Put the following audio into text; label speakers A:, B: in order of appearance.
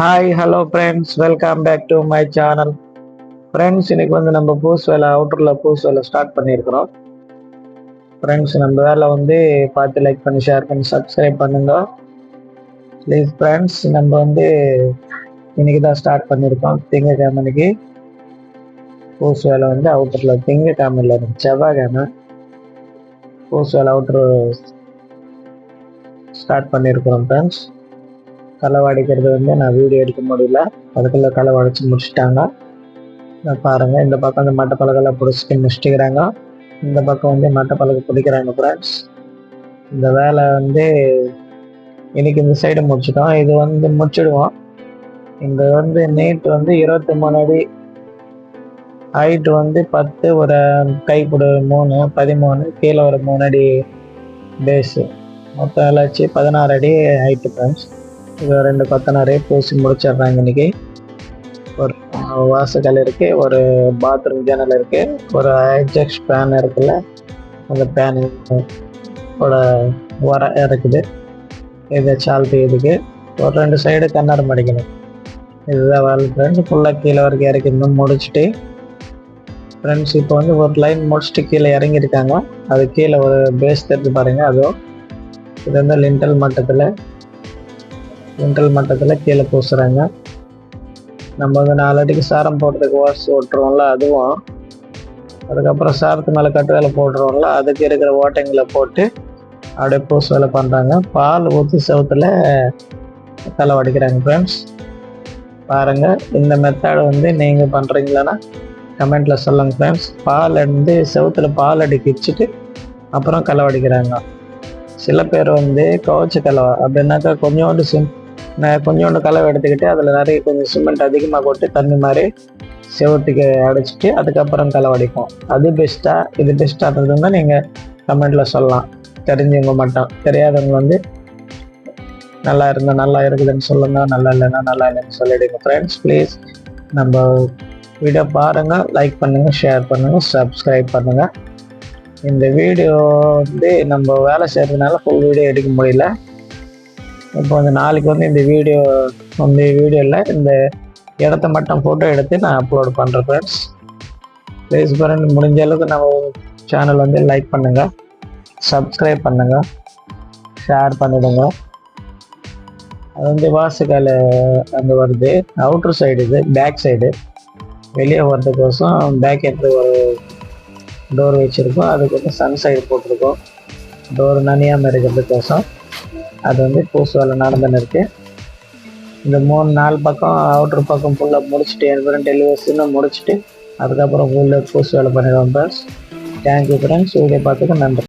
A: Hi hello friends welcome back to my channel friends இன்னைக்கு வந்து நம்ம பூஸ் வேலை அவுட்டரில் பூஸ் வேலை ஸ்டார்ட் பண்ணியிருக்கிறோம். ஃப்ரெண்ட்ஸ் நம்ம வேலை வந்து பார்த்து லைக் பண்ணி ஷேர் பண்ணி சப்ஸ்கிரைப் பண்ணுங்க. ப்ளீஸ் ஃப்ரெண்ட்ஸ் நம்ம வந்து இன்னைக்கு தான் ஸ்டார்ட் பண்ணியிருக்கோம். திங்கக்கிழமை பூஸ் வேலை வந்து அவுட்டரில் திங்கக்கிழமையில் இல்லை செவ்வாய்க்கிழமை பூஸ் வேலை அவுட்ரு ஸ்டார்ட் பண்ணியிருக்கிறோம் ஃப்ரெண்ட்ஸ் களை வடிக்கிறது வந்து நான் வீடியோ எடுக்க முடியல. அதுக்குள்ளே களை வடைச்சி முடிச்சிட்டாங்க. பாருங்கள் பாருங்க. இந்த பக்கம் வந்து மட்டை பழகெல்லாம் பிடிச்சிட்டு முடிச்சுட்டுக்கிறாங்க. இந்த பக்கம் வந்து மட்டை பழகு பிடிக்கிறாங்க ஃப்ரெண்ட்ஸ் இந்த வேலை வந்து இன்னைக்கு இந்த சைடு முடிச்சிட்டோம். இது வந்து முடிச்சிடுவோம். இங்க வந்து நீட் வந்து இருபத்தி மூணு அடி. ஹைட் வந்து பத்து ஒரு கைப்பிடு மூணு பதிமூணு கீழே ஒரு மூணு அடி பேஸு மொத்தம் எல்லாம் பதினாறு அடி ஹைட்டு ஃப்ரெண்ட்ஸ் இது ரெண்டு கொத்தனாரே பூசி முடிச்சிடுறாங்க இன்னைக்கு. ஒரு வாசகல் இருக்கு ஒரு பாத்ரூம் ஜன்னல் இருக்கு ஒரு ஐஜெக்ஸ் பேன் இருக்குல்ல அந்த ஃபேனு ஓட உர இருக்குது. இதை சால்ட்டு இதுக்கு. ஒரு ரெண்டு சைடு கண்ணாடம் அடிக்கணும் இதுதான் வேலை ஃப்ரெண்ட்ஸ் ஃபுல்லாக கீழே வரைக்கும் இறக்கணும் முடிச்சுட்டு ஃப்ரெண்ட்ஸ் இப்போ வந்து ஒரு லைன் முடிச்சுட்டு கீழே இறங்கியிருக்காங்க. அது கீழே ஒரு பேஸ் தெரிஞ்சு பாருங்க அதுவும் இது வந்து லிண்டல் மட்டத்தில். லிண்டல் மட்டத்தில் கீழே பூசுகிறாங்க நம்ம வந்து நாலு அடிக்கு சாரம் போடுறதுக்கு வாஷ் ஓட்டுறோம்ல அதுவும். அதுக்கப்புறம் சாரத்து மேலே கட்டு வேலை போடுறோம்ல அதுக்கு இருக்கிற ஓட்டைங்களை போட்டு அப்படியே பூசு வேலை பண்ணுறாங்க பால் ஊற்றி சவுத்தில் தலை வடிக்கிறாங்க ஃப்ரெண்ட்ஸ் பாருங்கள் இந்த மெத்தட் வந்து நீங்கள் பண்ணுறீங்களான்னா கமெண்ட்டில் சொல்லுங்கள் ஃப்ரெண்ட்ஸ் பால் வந்து செவத்தில் பால் அடிக்க வச்சுட்டு அப்புறம் களை வடிக்கிறாங்க. சில பேர் வந்து கவச்ச கலவை அப்படின்னாக்கா கொஞ்சோண்டு சிம் கொஞ்சோண்டு கலவை எடுத்துக்கிட்டு அதில் நிறைய கொஞ்சம் சிமெண்ட் அதிகமாக போட்டு தண்ணி மாதிரி செவத்துக்கு அடைச்சிட்டு அதுக்கப்புறம் கலவடிப்போம் அது பெஸ்ட்டாக இது பெஸ்ட்டாக பெஸ்ட்டாகிறதுன்னா நீங்கள் கமெண்ட்டில் சொல்லலாம். தெரிஞ்சவங்க மட்டும். தெரியாதவங்க வந்து நல்லா இருந்தால் நல்லா இருக்குதுன்னு சொல்லுங்க நல்லா இல்லைன்னா நல்லா இல்லைன்னு சொல்லிடுங்க ஃப்ரெண்ட்ஸ் ப்ளீஸ் நம்ம வீடியோ பாருங்கள் லைக் பண்ணுங்கள் ஷேர் பண்ணுங்கள் சப்ஸ்கிரைப் பண்ணுங்கள் இந்த வீடியோ வந்து நம்ம வேலை செய்கிறதுனால ஃபுல் வீடியோ எடுக்க முடியல. இப்போ வந்து நாளைக்கு வந்து இந்த வீடியோ வந்து வீடியோவில் இந்த இடத்த மட்டும் ஃபோட்டோ எடுத்து நான் அப்லோட் பண்ணுறேன் ஃப்ரெண்ட்ஸ் ப்ளீஸ் ஃப்ரெண்ட் முடிஞ்ச அளவுக்கு நம்ம சேனல் வந்து லைக் பண்ணுங்கள் சப்ஸ்கிரைப் பண்ணுங்கள் ஷேர் பண்ணிவிடுங்க அது வந்து வாசுக்கால் அங்கே வருது அவுட்ரு சைடு இது பேக் சைடு வெளியே வர்றதுக்கோசம் பேக் எடுத்து ஒரு டோர் வச்சுருக்கோம் அதுக்கு வந்து சன் சைடு போட்டிருக்கோம். டோர் நனியாமல் இருக்கிறதுக்கோசம் அது வந்து பூசு வேலை நடந்துன்னு இருக்கு. இந்த மூணு நாலு பக்கம் அவுட்ரு பக்கம் ஃபுல்லாக முடிச்சுட்டு எனக்கு ரெண்டு டெலிவரிஸ்னு முடிச்சுட்டு அதுக்கப்புறம் உள்ளே பூசு வேலை பண்ணிடுவோம் ஃப்ரெண்ட்ஸ் தேங்க்யூ ஃப்ரெண்ட்ஸ் வீடியோ பார்த்துக்கு நன்றி.